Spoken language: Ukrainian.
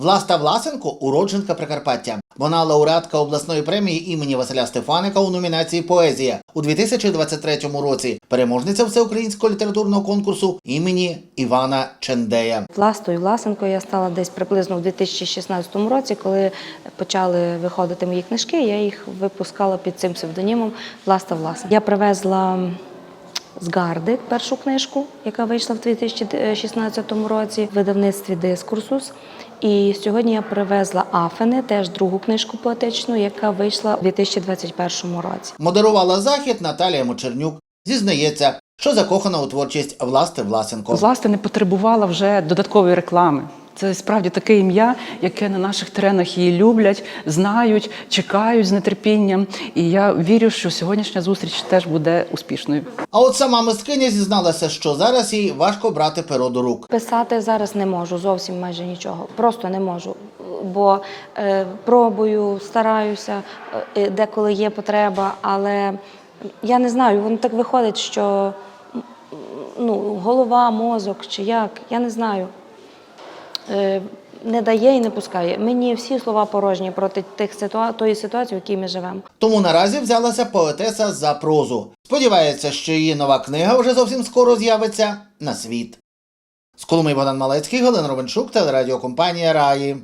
Власта Власенко уродженка Прикарпаття. Вона лауреатка обласної премії імені Василя Стефаника у номінації Поезія у 2023 році. Переможниця всеукраїнського літературного конкурсу імені Івана Чендея. Властою Власенко я стала десь приблизно в 2016 році, коли почали виходити мої книжки. Я їх випускала під цим псевдонімом Власта Власенко. Я привезла з Гарди першу книжку, яка вийшла в 2016 році в видавництві Дискурсус. І сьогодні я привезла Афени, теж другу книжку поетичну, яка вийшла у 2021 році. Модерувала захід Наталія Мочернюк. Зізнається, що закохана у творчість Власти Власенко. Власне, не потребувала вже додаткової реклами. Це справді таке ім'я, яке на наших теренах її люблять, знають, чекають з нетерпінням. І я вірю, що сьогоднішня зустріч теж буде успішною. А от сама мисткиня зізналася, що зараз їй важко брати перо до рук. Писати зараз не можу зовсім майже нічого. Просто не можу. Бо е, пробую, стараюся, е, деколи є потреба, але я не знаю, воно так виходить, що ну, голова, мозок чи як, я не знаю. Е, не дає і не пускає. Мені всі слова порожні проти тих ситуа... тої ситуації, в якій ми живемо. Тому наразі взялася поетеса за прозу. Сподівається, що її нова книга вже зовсім скоро з'явиться на світ. З Колуми Богдан Малецький, Галина Ровенчук, телерадіокомпанія Раї.